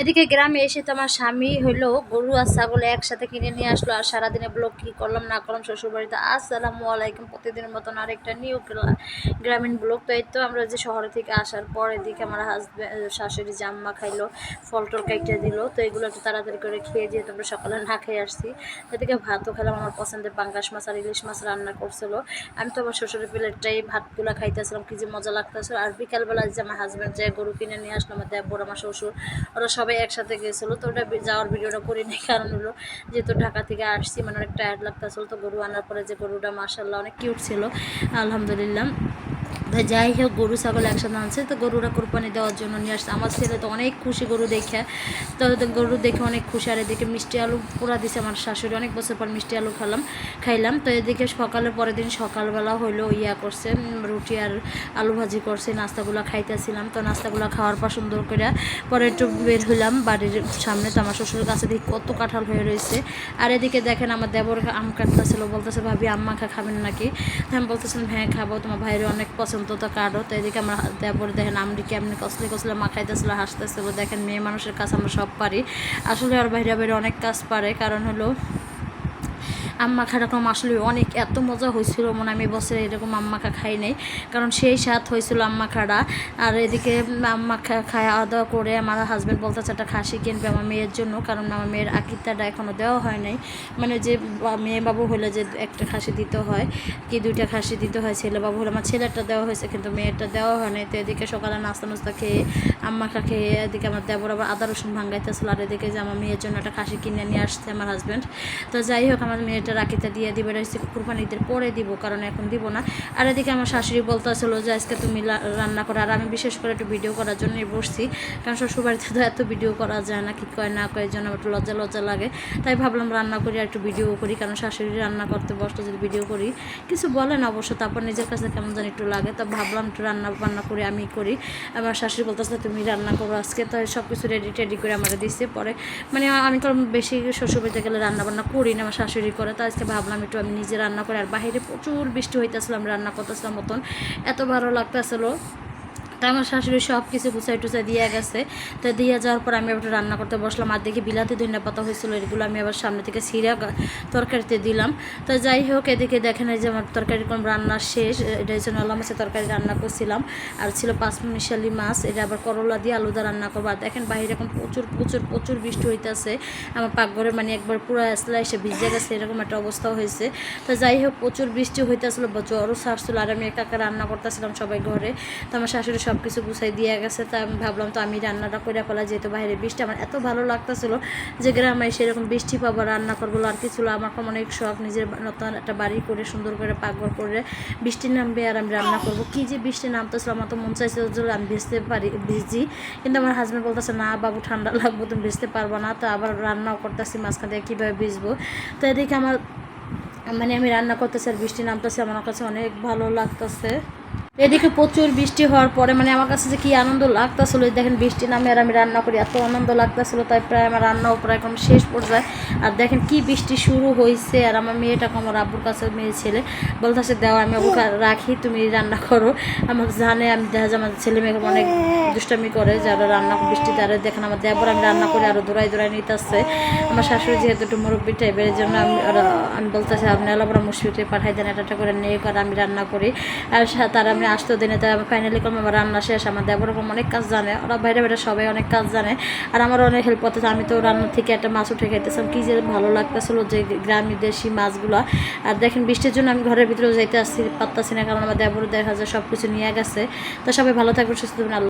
এদিকে গ্রামে এসে তো আমার স্বামী হলো গরু আর ছাগল একসাথে কিনে নিয়ে আসলো আর সারাদিনে ব্লগ কী করলাম, না করলাম, শ্বশুরবাড়িতে আসসালামু আলাইকুম, প্রতিদিনের মতন আরেকটা নিউ গ্রামীণ ব্লগ। তো এই তো আমরা যে শহরে থেকে আসার পর এদিকে আমার হাজব্যান্ড শাশুড়ি, জাম্মা খাইলো, ফল টল কেটে দিল। তো এগুলো একটু তাড়াতাড়ি করে খেয়ে দিয়ে তোমরা সকালে না খেয়ে আসছি। এদিকে ভাতও খেলাম, আমার পছন্দের পাঙ্গাস মাছ আর ইলিশ মাছ রান্না করছিল। আমি তো আমার শ্বশুরের প্লেটটাই ভাতগুলো খাইতেছিলাম, কি যে মজা লাগতেছিল। আর বিকালবেলা যে আমার হাজব্যান্ড যে গরু কিনে নিয়ে আসলো, আমার দেবর, আমার শ্বশুর, ওরা সবাই একসাথে গেছিল। তো ওটা যাওয়ার ভিডিওটা করি করিনি কারণ হলো যেহেতু ঢাকা থেকে আসছি মানে অনেক টায়ার্ড লাগতেছিল তো গরু আনার পরে যে গরুটা মাসাল্লাহ অনেক কিউট ছিল। আলহামদুলিল্লাহ। যাই হোক, গরু, ছাগল একসাথে আনছে, তো গরুরা কোরবানি দেওয়ার জন্য নিয়ে আসছে। আমার ছেলে তো অনেক খুশি গরু দেখে। তো গরু দেখে অনেক খুশি, আর এদিকে মিষ্টি আলু পোড়া দিছে আমার শাশুড়ি। অনেক বছর পর মিষ্টি আলু খেলাম, খাইলাম। তো এদিকে সকালের পরের দিন সকালবেলা হইল ইয়া করছে রুটি আর আলু ভাজি করছে, নাস্তাগুলো খাইতেছিলাম। তো নাস্তাগুলো খাওয়ার পর সুন্দর করে পরে একটু বের হইলাম বাড়ির সামনে। তো আমার শ্বশুরের কাছে দেখি কত কাঁঠাল হয়ে রয়েছে। আর এদিকে দেখেন আমার দেবর আম কাটতেছিল, বলতেছে, ভাবি, আম্মা খা, খাবেন নাকি? আমি বলতেছিলাম হ্যাঁ খাব। তোমার ভাইয়ের অনেক পছন্দ তো কারও, তো এদিকে আমার দেবর দেখেন আমরি কেমনি কসলে কসলে মাখাইতেছিল হাসতেছিল দেখেন মেয়ে মানুষের কাজ আমরা সব পারি। আসলে আর বাইরে বাইরে অনেক কাজ পারে, কারণ হলো আম্মা খাটাকম আসলে অনেক এত মজা হয়েছিল, মনে আমি বছরে এরকম আম্মা খা খাই নাই। কারণ সেই স্বাদ হয়েছিল আম্মা খাড়া আর এদিকে আম্মা খাওয়া দাওয়া করে আমার হাজব্যান্ড বলতেছে, একটা খাসি কিনবে আমার মেয়ের জন্য, কারণ আমার মেয়ের আকিতাটা এখনও দেওয়া হয় নাই। মানে যে মেয়ে বাবু হলে যে একটা খাসি দিতে হয়, কি দুইটা খাসি দিতে হয়, ছেলে বাবু হলে আমার ছেলেটা দেওয়া হয়েছে, কিন্তু মেয়েরটা দেওয়া হয় নাই। তো এদিকে সকালে নাস্তা নাস্তা খেয়ে আম্মা খা খেয়ে এদিকে আমার দেবর আবার আদা রসুন ভাঙ্গাইতেছিল আর এদিকে যে আমার মেয়ের জন্য একটা খাসি কিনে নিয়ে আসছে আমার হাজব্যান্ড তো যাই হোক আমার মেয়েটা রাখিতে দিয়ে দিবে, রয়েছে কুরবানি পরে দিব, কারণ এখন দিব না। আর এদিকে আমার শাশুড়ি বলতে বলতেছিল যে আজকে তুমি রান্না করো, আর আমি বিশেষ করে একটু ভিডিও করার জন্যই বসছি, কারণ শ্বশুরবাড়িতে তো এত ভিডিও করা যায় না, কি কয় না কয় জন্য একটু লজ্জা লজ্জা লাগে। তাই ভাবলাম রান্না করি আর একটু ভিডিও করি, কারণ শাশুড়ি রান্না করতে বসতে যদি ভিডিও করি, কিছু বলে না অবশ্য, তারপর নিজের কাছে কেমন জানি একটু লাগে, তো ভাবলাম একটু রান্না বান্না করে, আমি করি। আমার শাশুড়ি বলতেছে, তুমি রান্না করো আজকে, তো সব কিছু রেডি টেডি করে আমার দিচ্ছে পরে মানে আমি তো বেশি শ্বশুরবাড়িতে গেলে রান্না বান্না করি না, আমার শাশুড়ি করে। তো আজকে ভাবলাম একটু আমি নিজে রান্না করি, আর বাইরে প্রচুর বৃষ্টি হইতেছিলাম রান্না করতেছিলাম মতন। এত ভালো লাগতেছিলো। তা আমার শাশুড়ি সব কিছু গুছাই টুচাই দিয়ে গেছে। তো দিয়ে যাওয়ার পর আমি আবার রান্না করতে বসলাম। আর দেখি বিলাতি, ধনিয়া পাতা হয়েছিল, এগুলো আমি আবার সামনে থেকে ছিঁড়া তরকারিতে দিলাম। তো যাই হোক, এদিকে দেখেন এই যে আমার তরকারি কোন রান্না শেষ। এটা হচ্ছে নলা মাছের তরকারি রান্না করছিলাম। আর ছিল পাঁচ মিশালি মাছ, এটা আবার করলা দিয়ে আলুদা রান্না করব। আর দেখেন বাইরে এখন প্রচুর প্রচুর প্রচুর বৃষ্টি হইতেছে। আমার পাকঘরে মানে একবার পুরো আসলে এসে ভিজে গেছে, এরকম একটা অবস্থা হয়েছে। তো যাই হোক, প্রচুর বৃষ্টি হইতেছিল জ্বরও ছাড়ছিল। আর আমি একা একা রান্না করতেছিলাম সবাই ঘরে। তো আমার শাশুড়ি সব কিছু গুছাই দিয়ে গেছে, তা আমি ভাবলাম তো আমি রান্নাটা করে ফেলা যেহেতু বাইরে বৃষ্টি, আমার এত ভালো লাগতেছিল যে গ্রামে সেরকম বৃষ্টি পাবো, রান্না করব, আর কি ছিল আমার অনেক শখ, নিজের নতুন একটা বাড়ি করে, সুন্দর করে পাকঘর করে বৃষ্টি নামবে আর আমি রান্না করব। কী যে বৃষ্টি নামতেছিল, আমার তো মন চাইছিল যে আমি ভিজতে পারি, ভিজি, কিন্তু আমার হাজব্যান্ড বলতেছে, না বাবু, ঠান্ডা লাগবো, তুমি ভিজতে পারব না। তো আবার রান্নাও করতেছি, মাঝখান থেকে কীভাবে ভিজবো? তো এদিকে আমার মানে আমি রান্না করতেছি আর বৃষ্টি নামতেছে, আমার কাছে অনেক ভালো লাগতেছে। এদিকে প্রচুর বৃষ্টি হওয়ার পরে মানে আমার কাছে যে কি আনন্দ লাগতেছিল দেখেন বৃষ্টি নামে আর আমি রান্না করি, এত আনন্দ লাগতেছিল, তাই প্রায় আমার রান্নাও প্রায় এখন শেষ পর্যায়ে। আর দেখেন কি বৃষ্টি শুরু হয়েছে আর আমার মেয়েটাকে আমার আব্বুর কাছে মেয়ে ছেলে, বলতেছে দেওয়া আমি ওকে রাখি, তুমি রান্না করো। আমাকে জানে, আমি দেখা যায় আমার ছেলে মেয়ে অনেক দুষ্টামি করে যারা রান্না বৃষ্টি আর দেখেন আমার দেবর, আমি রান্না করি আরও দৌড়াই দৌড়াই নিতে আসছে আমার শাশুড়ি যেহেতু একটু মুরব্বী টাইপের জন্য আমি আমি বলতেছি, আপনি আলাপরা মুসিবতে পাঠাই দেন, এটা করে নিয়ে করে আমি রান্না করি। আর তার আমি আসতে দিনে তাই আমি ফাইনালি করলাম আমার রান্না শেষ, আমার দেবর ওরকম অনেক কাজ জানে, ওরা বাইরে বাইরে সবাই অনেক কাজ জানে, আর আমার অনেক হেল্প করতেছে। আমি তো রান্না থেকে একটা মাছ উঠে খাইতেছিলাম, কি যে ভালো লাগতেছিল যে গ্রামী দেশি মাছগুলো। আর দেখেন বৃষ্টির জন্য আমি ঘরের ভিতরে যাইতে আসছি পারতাছি না, কারণ আমার দেবর দেখা যায় সব কিছু নিয়ে গেছে। তো সবাই ভালো থাকবে সুস্থ আল্লাহ